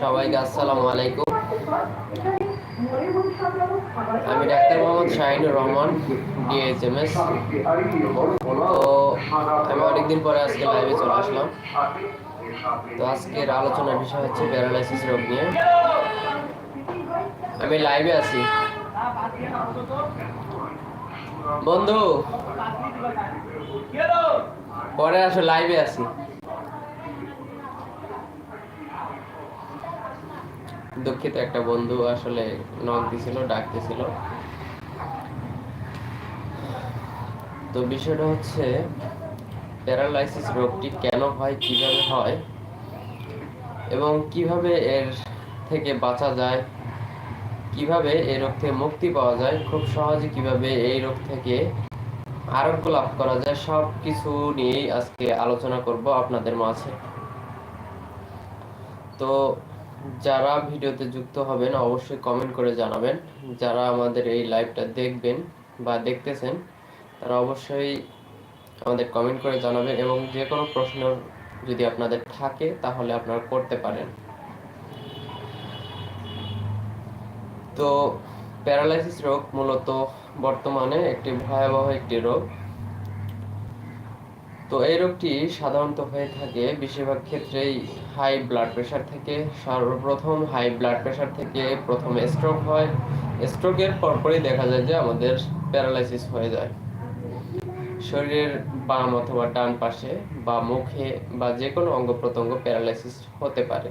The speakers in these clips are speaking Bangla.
সবাইকে আসসালামু আলাইকুম। আমি ডাক্তার মোহাম্মদ শাহিনুর রহমান ডিএইচএমএস তো আমি অনেকদিন পরে আজকে লাইভে চলে আসলাম। তো আজকের আলোচনার বিষয় হচ্ছে প্যারালাইসিস রোগ নিয়ে। আমি লাইভে আছি। বন্ধু পরে আসো লাইভে আছি দুঃখিত, একটা বন্ধু আসলে নক দিছিল ডাক দিছিল তো বিষয়টা হচ্ছে প্যারালাইসিস রোগটি কেন হয়, কীভাবে হয়, এবং কীভাবে এর থেকে বাঁচা যায়, কীভাবে এই রোগ থেকে মুক্তি পাওয়া যায়, খুব সহজে কীভাবে এই রোগ থেকে আরোগ্য লাভ করা যায় সব কিছু নিয়েই আজকে আলোচনা করব আপনাদের মাঝে। তো যারা ভিডিওতে যুক্ত হবেন, অবশ্যই কমেন্ট করে জানাবেন। যারা আমাদের এই লাইভটা দেখবেন বা দেখতেছেন, তারা অবশ্যই আমাদের কমেন্ট করে জানাবেন এবং যে কোনো প্রশ্ন যদি আপনাদের থাকে, তাহলে আপনারা করতে পারেন। তো প্যারালাইসিস রোগ মূলত বর্তমানে একটি ভয়াবহ একটি রোগ। তো এই রোগটি সাধারণত হয়ে থাকে বেশিরভাগ ক্ষেত্রেই হাই ব্লাড প্রেশার থেকে। সর্বপ্রথম হাই ব্লাড প্রেশার থেকে প্রথমে স্ট্রোক হয়। স্ট্রোকের পরপরই দেখা যায় যে আমাদের প্যারালাইসিস হয়ে যায়। শরীরের বাম অথবা ডান পাশে বা মুখে বা যে কোনো অঙ্গ প্রত্যঙ্গ প্যারালাইসিস হতে পারে।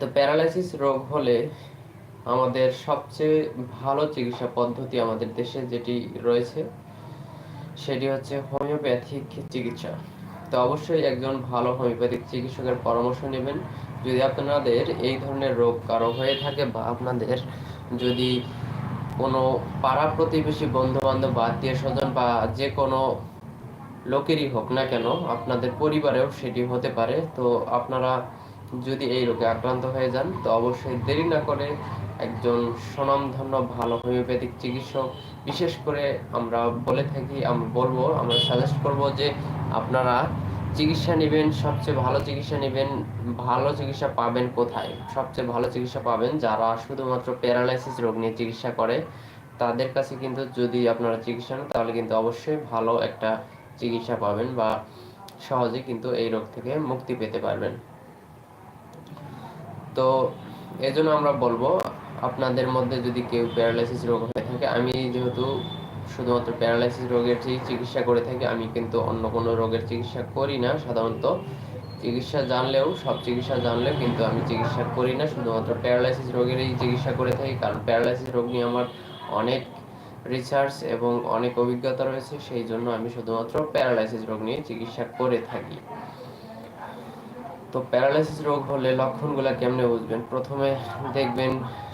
তো প্যারালাইসিস রোগ হলে আমাদের সবচেয়ে ভালো চিকিৎসা পদ্ধতি আমাদের দেশে যেটি রয়েছে, সেটি হচ্ছে হোমিওপ্যাথিক চিকিৎসা। তো অবশ্যই একজন ভালো হোমিওপ্যাথিক চিকিৎসকের পরামর্শ নেবেন। যদি আপনাদের এই ধরনের রোগ কারও হয়ে থাকে বা আপনাদের যদি কোনো পাড়া প্রতিবেশী বন্ধু বান্ধব বা আত্মীয় স্বজন বা যে কোনো লোকেরই হোক না কেন, আপনাদের পরিবারেও সেটি হতে পারে। তো আপনারা যদি এই রোগে আক্রান্ত হয়ে যান, তো অবশ্যই দেরি না করে একজন স্বনামধন্য ভালো হোমিওপ্যাথিক চিকিৎসক। বিশেষ করে আমরা বলে থাকি, আমরা বলব, আমরা সাজেস্ট করব যে আপনারা চিকিৎসা নেবেন, সবচেয়ে ভালো চিকিৎসা নেবেন, ভালো চিকিৎসা পাবেন কোথায়? সবচেয়ে ভালো চিকিৎসা পাবেন যারা শুধুমাত্র প্যারালাইসিস রোগ নিয়ে চিকিৎসা করে, তাদের কাছে কিন্তু যদি আপনারা চিকিৎসা নেন, তাহলে কিন্তু অবশ্যই ভালো একটা চিকিৎসা পাবেন বা সহজে কিন্তু এই রোগ থেকে মুক্তি পেতে পারবেন। তো এজন্য আমরা বলব, আপনাদের মধ্যে যদি কেউ প্যারালাইসিস রোগ হয়ে থাকে, আমি যেহেতু শুধুমাত্র প্যারালাইসিস রোগের চিকিৎসা করে থাকি, আমি কিন্তু অন্য কোনো রোগের চিকিৎসা করি না সাধারণত। চিকিৎসা জানলেও, সব চিকিৎসা জানলেও কিন্তু আমি চিকিৎসা করি না, শুধুমাত্র প্যারালাইসিস রোগেরই চিকিৎসা করে থাকি, কারণ প্যারালাইসিস রোগ নিয়ে আমার অনেক রিসার্চ এবং অনেক অভিজ্ঞতা রয়েছে, সেই জন্য আমি শুধুমাত্র প্যারালাইসিস রোগ নিয়ে চিকিৎসা করে থাকি। তো প্যারালাইসিস রোগ হলে লক্ষণগুলো কেমনে বুঝবেন? প্রথমে দেখবেন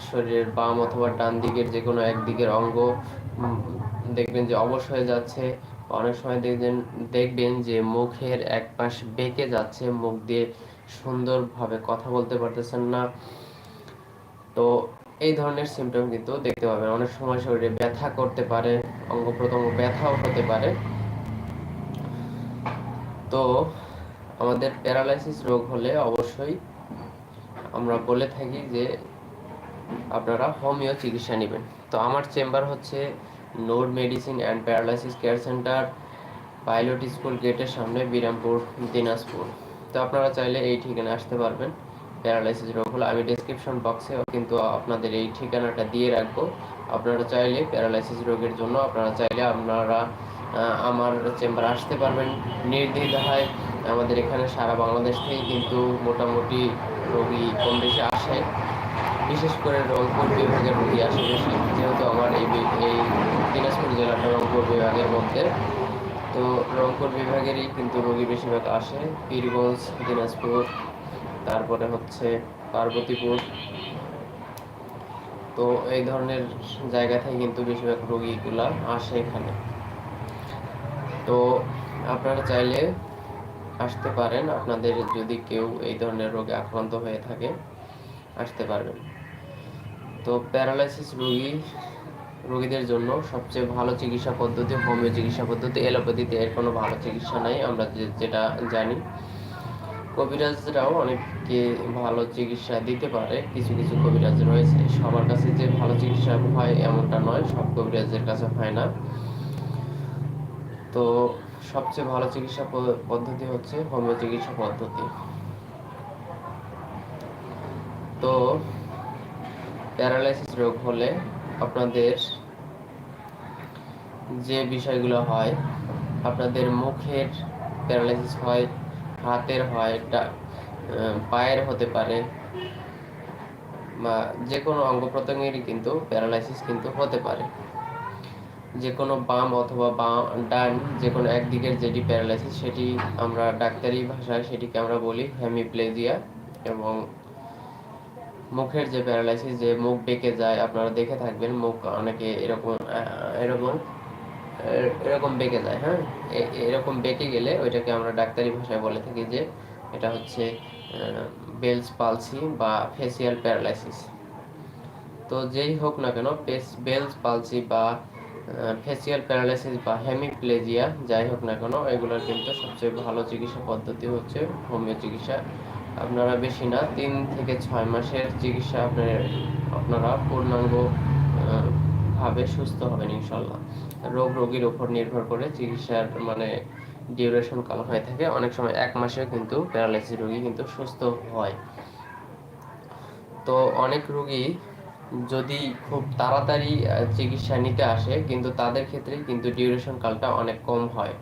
শরীরের বাম অথবা ডান দিকের যে কোনো একদিকের অঙ্গ দেখবেন যে অবশ হয়ে যাচ্ছে। অনেক সময় দেখবেন দেখবেন যে মুখের এক পাশ বেঁকে যাচ্ছে, মুখ দিয়ে সুন্দরভাবে কথা বলতে পারতেছেন না। তো এই ধরনের সিমটম কিন্তু দেখতে পাবেন। অনেক সময় শরীরে ব্যথা করতে পারে, অঙ্গ প্রত্যঙ্গ ব্যথাও হতে পারে। তো আমাদের প্যারালাইসিস রোগ হলে অবশ্যই আমরা বলে থাকি যে আপনারা হোমিও চিকিৎসা নেবেন। তো আমার চেম্বার হচ্ছে Noor medicine and paralysis care centre, pilot school গেটের সামনে বিরামপুর, দিনাজপুর। তো আপনারা চাইলে এই ঠিকানা আসতে পারবেন। প্যারালাইসিস রোগ হলে আমি ডেসক্রিপশন বক্সে কিন্তু আপনাদের এই ঠিকানাটা দিয়ে রাখব। আপনারা চাইলে প্যারালাইসিস রোগের জন্য আপনারা চাইলে আপনারা আমার চেম্বার আসতে পারবেন। নির্দ্বিধায় আমাদের এখানে সারা বাংলাদেশ থেকে কিন্তু মোটামুটি রোগী কম বেশি আসে। বিশেষ করে রংপুর বিভাগের রোগী আসে বেশি, যেহেতু আমার এই এই দিনাজপুর জেলাটা রংপুর বিভাগের মধ্যে। তো রংপুর বিভাগেরই কিন্তু রোগী বেশিরভাগ আসে। পীরগঞ্জ, দিনাজপুর, তারপরে হচ্ছে পার্বতীপুর। তো এই ধরনের জায়গা থেকে কিন্তু বেশিরভাগ রোগীগুলা আসে এখানে। তো আপনারা চাইলে আসতে পারেন। আপনাদের যদি কেউ এই ধরনের রোগে আক্রান্ত হয়ে থাকে, আসতে পারবেন। তো প্যারালাইসিস রোগী, রোগীদের জন্য সবচেয়ে ভালো চিকিৎসা পদ্ধতি হোমিও চিকিৎসা পদ্ধতি। এলোপ্যাথিতে এর কোনো ভালো চিকিৎসা নাই, আমরা যেটা জানি। কবিরাজরাও অনেককে ভালো চিকিৎসা দিতে পারে, কিছু কিছু কবিরাজ রয়েছে। সবার কাছে যে ভালো চিকিৎসা হয় এমনটা নয়, সব কবিরাজের কাছে হয় না। তো সবচেয়ে ভালো চিকিৎসা পদ্ধতি হচ্ছে হোমিও চিকিৎসা পদ্ধতি। তো প্যারালাইসিস রোগ হলে আপনাদের যে বিষয়গুলো হয়, আপনাদের মুখের প্যারালাইসিস হয়, হাতের হয় পায়ের হতে পারে বা যে কোনো অঙ্গ প্রত্যঙ্গেরই কিন্তু প্যারালাইসিস কিন্তু হতে পারে। যে কোনো বাম অথবা বাম ডান যে কোনো একদিকের যেটি প্যারালাইসিস সেটি আমরা ডাক্তারি ভাষায় সেটিকে আমরা বলি হেমিপ্লেজিয়া এবং মুখের যে প্যারালাইসিস যে মুখ বেঁকে যায়, আপনারা দেখে থাকবেন মুখ অনেকে এরকম এরকম এরকম বেঁকে যায় হ্যাঁ? এরকম বেঁকে গেলে ওইটাকে আমরা ডাক্তারি ভাষায় বলে থাকি যে এটা হচ্ছে বেলস পালসি বা ফেসিয়াল প্যারালাইসিস তো যেই হোক না কেন বেলস পালসি বা ফেসিয়াল প্যারালাইসিস বা হেমিপ্লেজিয়া যাই হোক না কেন, এগুলোর কিন্তু সবচেয়ে ভালো চিকিৎসা পদ্ধতি হচ্ছে হোমিও চিকিৎসা আপনারা বেশি না, তিন থেকে ছয় মাসের চিকিৎসা আপনার, আপনারা পূর্ণাঙ্গ ভাবে সুস্থ হবেন ইনশাল্লাহ। রোগ রোগীর উপর নির্ভর করে চিকিৎসার মানে ডিউরেশন কাল হয়ে থাকে। অনেক সময় এক মাসেও কিন্তু প্যারালাইসিস রোগী কিন্তু সুস্থ হয়। তো অনেক রোগী যদি খুব তাড়াতাড়ি চিকিৎসা নিতে আসে, কিন্তু তাদের ক্ষেত্রে কিন্তু ডিউরেশন কালটা অনেক কম হয়।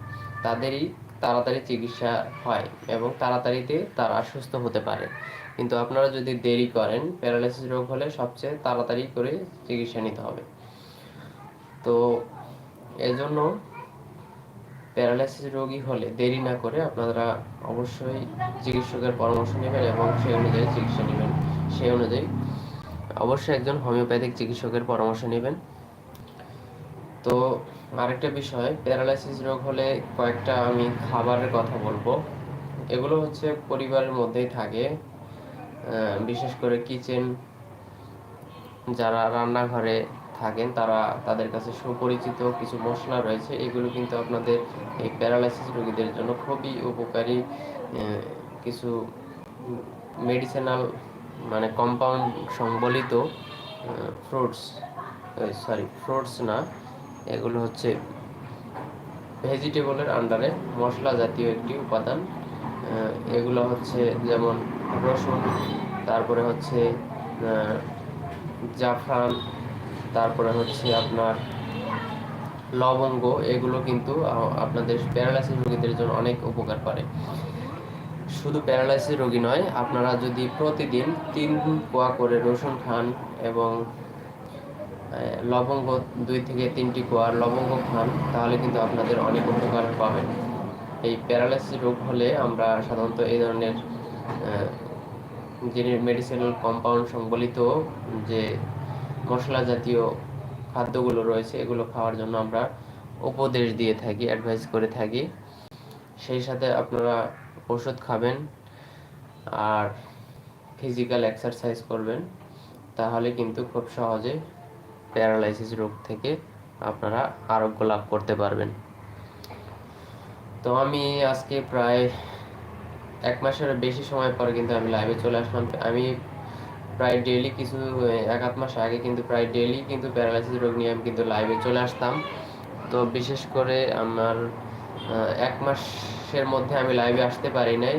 তাদেরই তাড়াতাড়ি চিকিৎসা হয় এবং তাড়াতাড়িতে তারা সুস্থ হতে পারে। কিন্তু আপনারা যদি দেরি করেন, প্যারালাইসিস রোগ হলে সবচেয়ে তাড়াতাড়ি করে চিকিৎসা নিতে হবে। তো এজন্য প্যারালাইসিস রোগী হলে দেরি না করে আপনারা অবশ্যই চিকিৎসকের পরামর্শ নেবেন এবং সেই অনুযায়ী চিকিৎসা নেবেন। সেই অনুযায়ী অবশ্যই একজন হোমিওপ্যাথিক চিকিৎসকের পরামর্শ নেবেন। তো আরেকটা বিষয়, প্যারালাইসিস রোগ হলে কয়েকটা আমি খাবারের কথা বলব। এগুলো হচ্ছে পরিবারের মধ্যেই থাকে। বিশেষ করে কিচেন যারা রান্নাঘরে থাকেন, তারা তাদের কাছে সুপরিচিত কিছু মশলা রয়েছে। এগুলো কিন্তু আপনাদের এই প্যারালাইসিস রোগীদের জন্য খুবই উপকারী। কিছু মেডিসিনাল মানে কম্পাউন্ড সংবলিত ফ্রুটস সরি ফ্রুটস না, এগুলো হচ্ছে ভেজিটেবলের আন্ডারে মশলা জাতীয় একটি উপাদান। এগুলো হচ্ছে যেমন রসুন, তারপরে হচ্ছে জাফরান, তারপরে হচ্ছে আপনার লবঙ্গ, এগুলো কিন্তু আপনাদের প্যারালাইসিস রোগীদের জন্য অনেক উপকার করে। শুধু প্যারালাইসিস রোগী নয় আপনারা যদি প্রতিদিন তিন কোয়া করে রসুন খান এবং লবঙ্গ দুই থেকে তিনটি কোয়া লবঙ্গ খান তাহলে কিন্তু আপনাদের অনেক উপকার পাবেন। এই প্যারালাইসিস রোগ হলে আমরা সাধারণত এই ধরনের আহ, যে মেডিসিনাল কম্পাউন্ড সংবলিত যে মশলা জাতীয় খাদ্যগুলো রয়েছে এগুলো খাওয়ার জন্য আমরা উপদেশ দিয়ে থাকি অ্যাডভাইস করে থাকি। সেই সাথে আপনারা ওষুধ খাবেন আর ফিজিক্যাল এক্সারসাইজ করবেন, তাহলে কিন্তু খুব সহজে প্যারালাইসিস রোগ থেকে আপনারা আরোগ্য লাভ করতে পারবেন। তো আমি আজকে প্রায় এক মাসের বেশি সময় পর কিন্তু আমি লাইভে চলে আসলাম। আমি প্রায় ডেইলি কিছু, এক আধ মাস আগে কিন্তু প্রায় ডেইলি কিন্তু প্যারালাইসিস রোগ নিয়ে আমি কিন্তু লাইভে চলে আসতাম। তো বিশেষ করে আমার এক মাসের মধ্যে আমি লাইভে আসতে পারি নাই।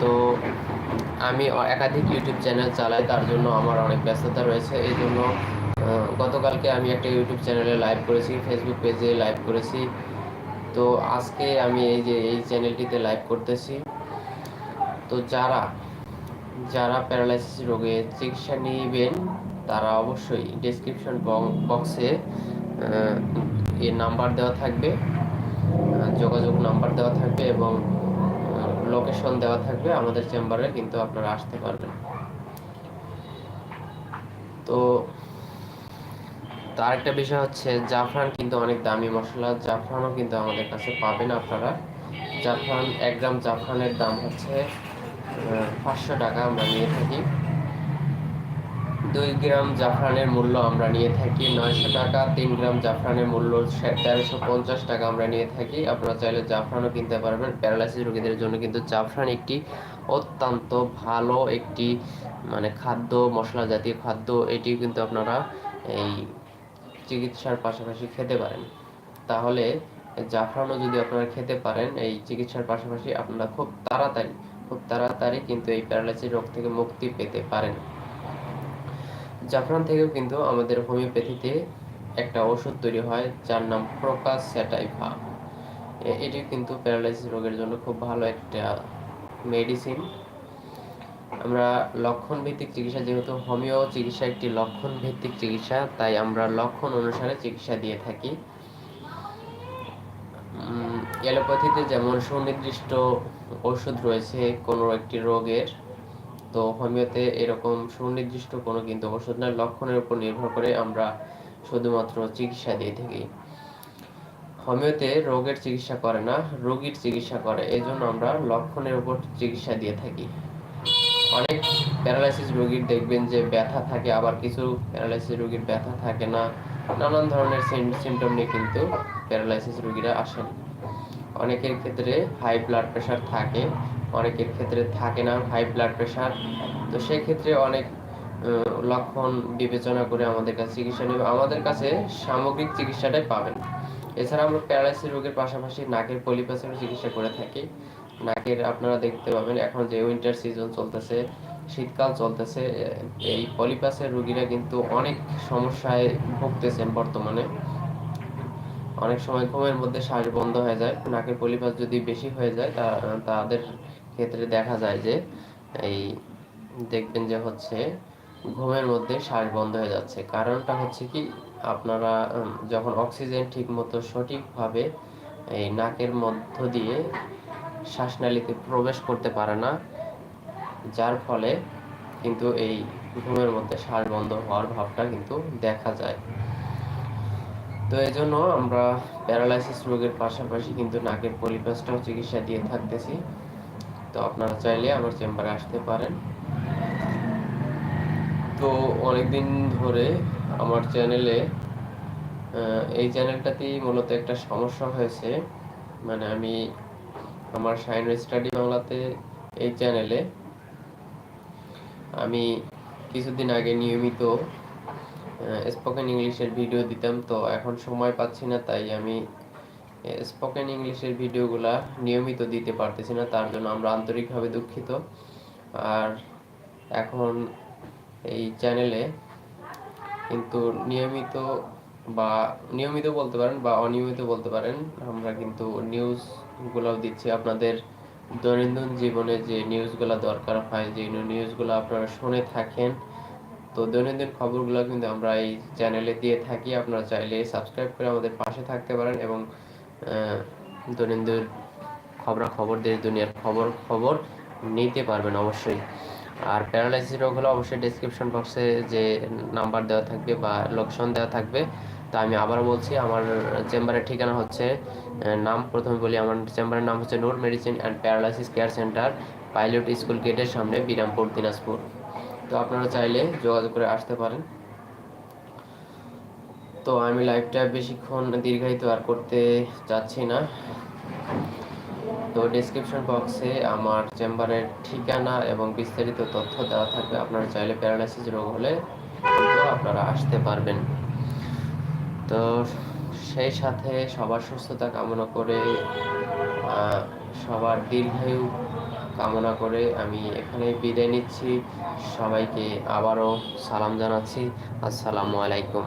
তো আমি একাধিক ইউটিউব চ্যানেল চালাই, তার জন্য আমার অনেক ব্যস্ততা রয়েছে। এই জন্য গতকালকে আমি একটা ইউটিউব চ্যানেলে লাইভ করেছি ফেসবুক পেজে লাইভ করেছি। তো আজকে আমি এই যে, এই চ্যানেলটিতে লাইভ করতেছি। তো যারা যারা প্যারালাইসিস রোগে চিকিৎসা নেবেন, তারা অবশ্যই ডেসক্রিপশন বক্সে এর নাম্বার দেওয়া থাকবে যোগাযোগ নাম্বার দেওয়া থাকবে এবং লোকেশন দেওয়া থাকবে আমাদের চেম্বারে কিন্তু আপনারা আসতে পারবেন। তো তার একটা বিষয় হচ্ছে, জাফরান কিন্তু অনেক দামি মশলা, জাফরানও কিন্তু আমাদের কাছে পাবেন আপনারা। জাফরান, এক গ্রাম জাফরানের দাম হচ্ছে পাঁচশো টাকা আমরা নিয়ে থাকি। দুই গ্রাম জাফরানের মূল্য আমরা নিয়ে থাকি নয়শো টাকা, তিন গ্রাম জাফরানের মূল্য তেরোশো পঞ্চাশ টাকা আমরা নিয়ে থাকি। আপনারা চাইলে জাফরানও কিনতে পারবেন। প্যারালাইসিস রোগীদের জন্য কিন্তু জাফরান একটি অত্যন্ত ভালো একটি মানে খাদ্য মশলা জাতীয় খাদ্য। এটি কিন্তু আপনারা এই চিকিৎসার পাশাপাশি খেতে পারেন। তাহলে জাফরানও যদি আপনারা খেতে পারেন, এই চিকিৎসার পাশাপাশি আপনারা খুব তাড়াতাড়ি খুব তাড়াতাড়ি কিন্তু এই প্যারালাইসিস রোগ থেকে মুক্তি পেতে পারেন। জাফরান থেকেও কিন্তু আমাদের হোমিওপ্যাথিতে একটা ওষুধ তৈরি হয়, যার নাম প্রকাশ স্যাটাইভা এটি কিন্তু প্যারালাইসিস রোগের জন্য খুব ভালো একটা মেডিসিন আমরা লক্ষণ ভিত্তিক চিকিৎসা, যেহেতু হোমিও চিকিৎসা একটি লক্ষণ ভিত্তিক চিকিৎসা, তাই আমরা লক্ষণ অনুসারে চিকিৎসা দিয়ে থাকি। অ্যালোপ্যাথিতে যেমন সুনির্দিষ্ট ওষুধ রয়েছে কোনো একটি রোগের তো হোমিওতে এরকম সুনির্দিষ্ট কোনো কিন্তু ওষুধ নয় লক্ষণের উপর নির্ভর করে আমরা শুধুমাত্র চিকিৎসা দিয়ে থাকি। হোমিওতে রোগের চিকিৎসা করে না, রোগীর চিকিৎসা করে এই জন্য আমরা লক্ষণের উপর চিকিৎসা দিয়ে থাকি। অনেক প্যারালাইসিস রোগীর দেখবেন যে ব্যথা থাকে, আবার কিছু প্যারালাইসিস রোগীর ব্যথা থাকে না, নানান ধরনের সিমটম নিয়ে কিন্তু প্যারালাইসিস রোগীরা আসেন। অনেকের ক্ষেত্রে হাই ব্লাড প্রেশার থাকে অনেকের ক্ষেত্রে থাকে না হাই ব্লাড প্রেশার তো সেক্ষেত্রে অনেক লক্ষণ বিবেচনা করে আমাদের কাছে চিকিৎসা নেবে। আমাদের কাছে সামগ্রিক চিকিৎসাটাই পাবেন। এছাড়া আমরা প্যারালাইসিস রোগের পাশাপাশি নাকের পলিপাসের চিকিৎসা করে থাকি। নাকের আপনারা দেখতে পাবেন, এখন যে উইন্টার সিজন চলতেছে, শীতকাল চলতেছে এই পলিপাসের রোগীরা কিন্তু অনেক সমস্যায় ভুগতেছেন বর্তমানে। অনেক সময় ঘুমের মধ্যে শ্বাস বন্ধ হয়ে যায়। নাকের পলিপাস যদি বেশি হয়ে যায়, তা, তাদের ক্ষেত্রে দেখা যায় যে, এই দেখবেন যে হচ্ছে ঘুমের মধ্যে শ্বাস বন্ধ হয়ে যাচ্ছে। কারণটা হচ্ছে কি, আপনারা যখন অক্সিজেন ঠিক মতো সঠিকভাবে এই নাকের মধ্য দিয়ে শ্বাসনালীতে প্রবেশ করতে পারে না, যার ফলে কিন্তু এই ঘুমের মধ্যে শ্বাস বন্ধ হওয়ার ভাবটা কিন্তু দেখা যায়। তো এই জন্য আমরা প্যারালাইসিস রোগের পাশাপাশি কিন্তু নাকের পলিপাসটাও চিকিৎসা দিয়ে থাকতেছি। তো আপনারা চাইলে আমার চেম্বারে আসতে পারেন। তো অনেকদিন ধরে আমার চ্যানেলে এই চ্যানেলটাতেই মূলত একটা সমস্যা হয়েছে। মানে আমি আমার সাইন স্টাডি বাংলাতে এই চ্যানেলে আমি কিছুদিন আগে নিয়মিত স্পোকেন ইংলিশের ভিডিও দিতাম। তো এখন সময় পাচ্ছি না, তাই আমি স্পোকেন ইংলিশের ভিডিওগুলা নিয়মিত দিতে পারতেছি না, তার জন্য আমরা আন্তরিকভাবে দুঃখিত। আর এখন এই চ্যানেলে কিন্তু নিয়মিত বা নিয়মিত বলতে পারেন বা অনিয়মিত বলতে পারেন, আমরা কিন্তু নিউজগুলোও দিচ্ছি। আপনাদের দৈনন্দিন জীবনে যে নিউজগুলো দরকার হয়, যে নিউজগুলো আপনারা শুনে থাকেন, তো দৈনন্দিন খবরগুলো কিন্তু আমরা এই চ্যানেলে দিয়ে থাকি। আপনারা চাইলে সাবস্ক্রাইব করে আমাদের পাশে থাকতে পারেন এবং দৈনন্দিন খবর দেশ দুনিয়ার খবর খবর নিতে পারবেন অবশ্যই। আর প্যারালাইসিস রোগ হলে অবশ্যই ডিসক্রিপশন বক্সে যে নাম্বার দেওয়া থাকবে বা লোকেশন দেওয়া থাকবে, তা আমি আবার বলছি, আমার চেম্বারের ঠিকানা হচ্ছে নাম প্রথমে বলি, আমার চেম্বারের নাম হচ্ছে Noor medicine and paralysis care centre pilot school গেটের সামনে, বিরামপুর, দিনাজপুর। তো আপনারা চাইলে যোগাযোগ করে আসতে পারেন। তো আমি লাইভটা বেশিক্ষণ দীর্ঘায়িত আর করতে চাচ্ছি না। তো ডিসক্রিপশন বক্সে আমার চেম্বারের ঠিকানা এবং বিস্তারিত তথ্য দেওয়া থাকবে। আপনারা চাইলে প্যারালাইসিস রোগ হলে আপনারা আসতে পারবেন। তো সেই সাথে সবার সুস্থতা কামনা করে সবার দীর্ঘায়ু কামনা করে আমি এখানে বিদায় নিচ্ছি। সবাইকে আবারও সালাম জানাচ্ছি। আসসালামু আলাইকুম।